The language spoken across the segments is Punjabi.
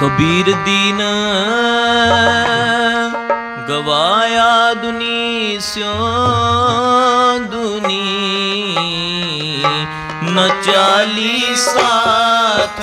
ਕਬੀਰ ਦੀਨ ਗਵਾਇਆ ਦੁਨੀ ਸਿਓ ਦੁਨੀ न चाली साथ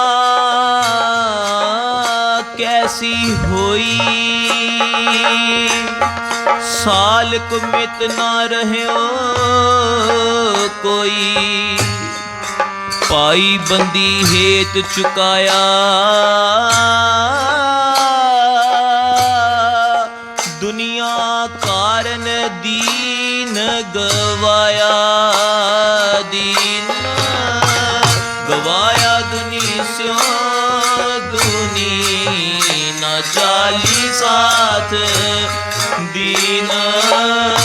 ਮਾਲਕ ਮਿਤ ਨਾ ਰਹਿਓ ਕੋਈ। ਪਾਈ ਬੰਦੀ ਹੇਤ ਚੁਕਾਇਆ। ਦੁਨੀਆ ਕਾਰਨ ਦੀਨ ਗਵਾਇਆ ਦੀਨ ਗਵਾਇਆ ਦੁਨੀ ਸਿਓ, ਦੁਨੀ ਨਾ ਚਾਲੀ ਸਾਥ Krishna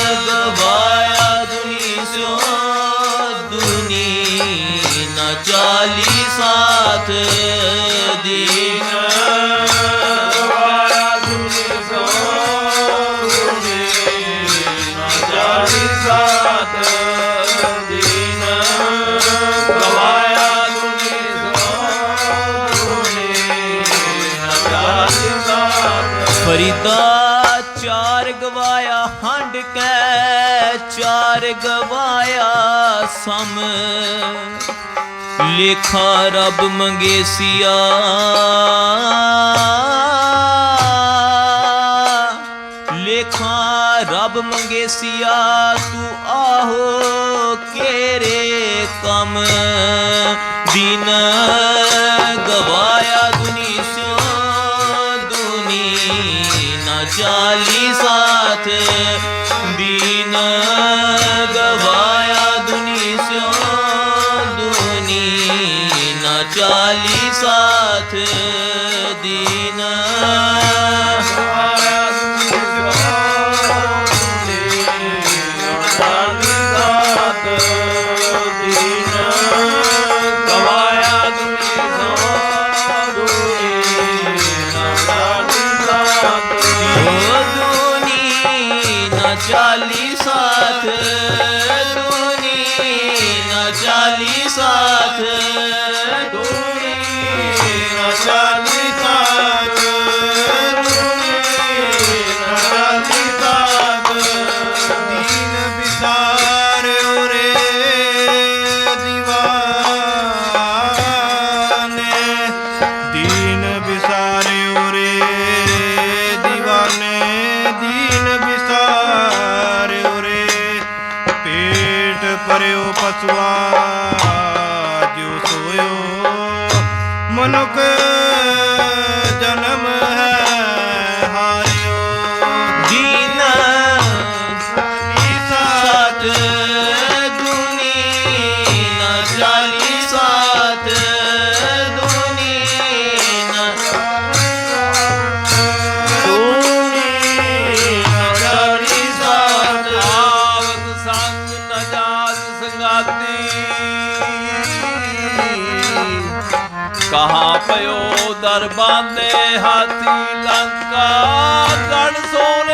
ਗਵਾਇਆ ਸਮ। ਲੇਖਾ ਰਬ ਮੰਗੇਸੀਆ ਲੇਖਾ ਰਬ ਮੰਗੇਸੀਆ ਤੂੰ ਆਹੋ ਕੇਰੇ ਕਮ। ਦੀਨਾ দিন Ah. ਦਰਬਾਨੇ ਹਾਥੀ ਲੰਕਾ ਗੜ ਸੋਨ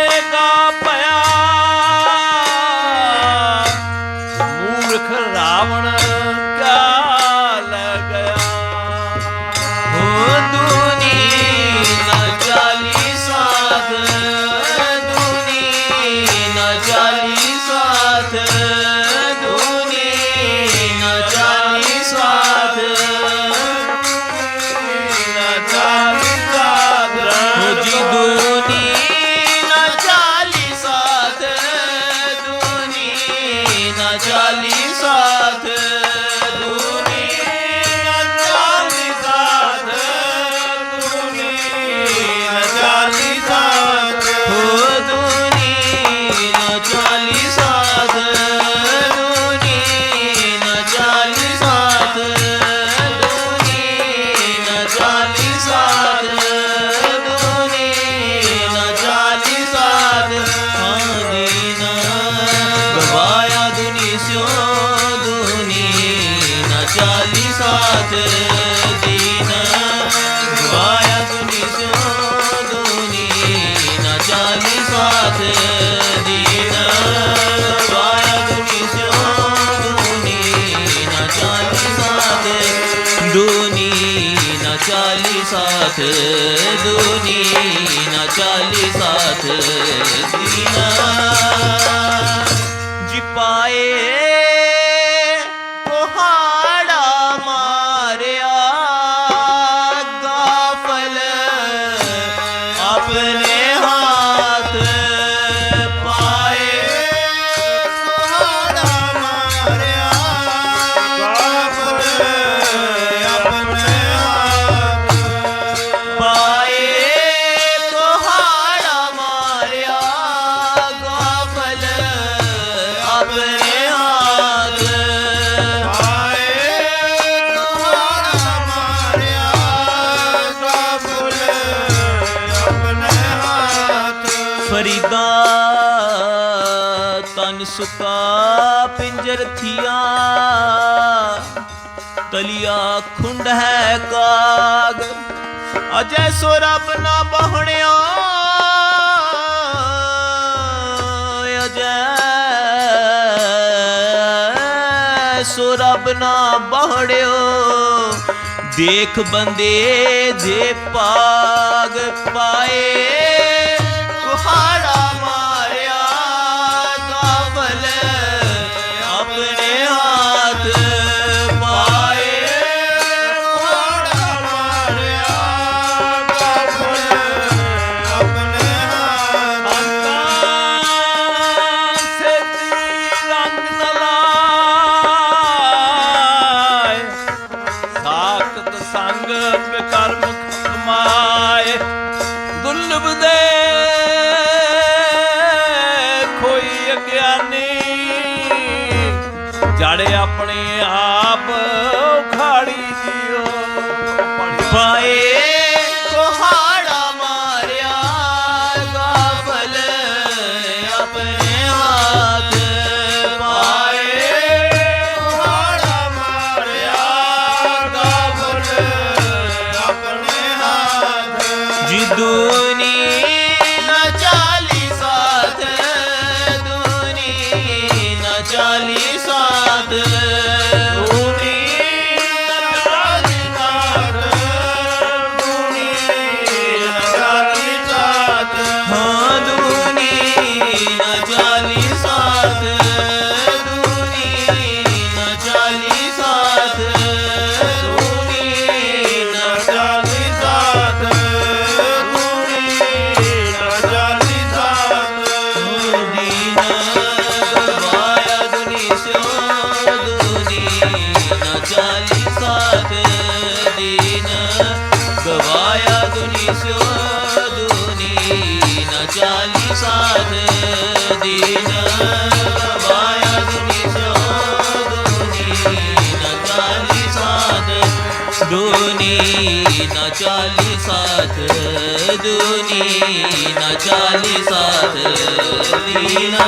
চলি সব साथ दूनी न चली साथ दीना ਸੁਪਾ ਪਿੰਜਰ ਥੀਆ। ਤਲਿਆ ਖੁੰਡ ਹੈ ਕਾਗ। ਅਜੈ ਸੋ ਰੱਬ ਨਾ ਬਹਣਿਆ। ਅਜੈ ਸੋ ਨਾ ਬਹੜਿਓ ਦੇਖ ਬੰਦੇ ਜੇ ਪਾਗ ਪਾਏ। ਜੜ ਆਪਣੇ ਆਪ ਉਖਾੜੀ ਜਿਓ ਪਾਏ ਕੋਹਾੜਾ ਮਾਰਿਆ, ਗਾਫਲ ਆਪਣੇ ਹੱਥ ਪਾਏ ਕੋਹਾੜਾ ਮਾਰਿਆ, ਗਾਫਲ ਆਪਣੇ ਹੱਥ ਜਿਦੂ ਚਾਲੀ ਸਾਥ ਦੁਨੀ ਨਾ ਚਾਲੀ ਸਾਥ ਲੀਨਾ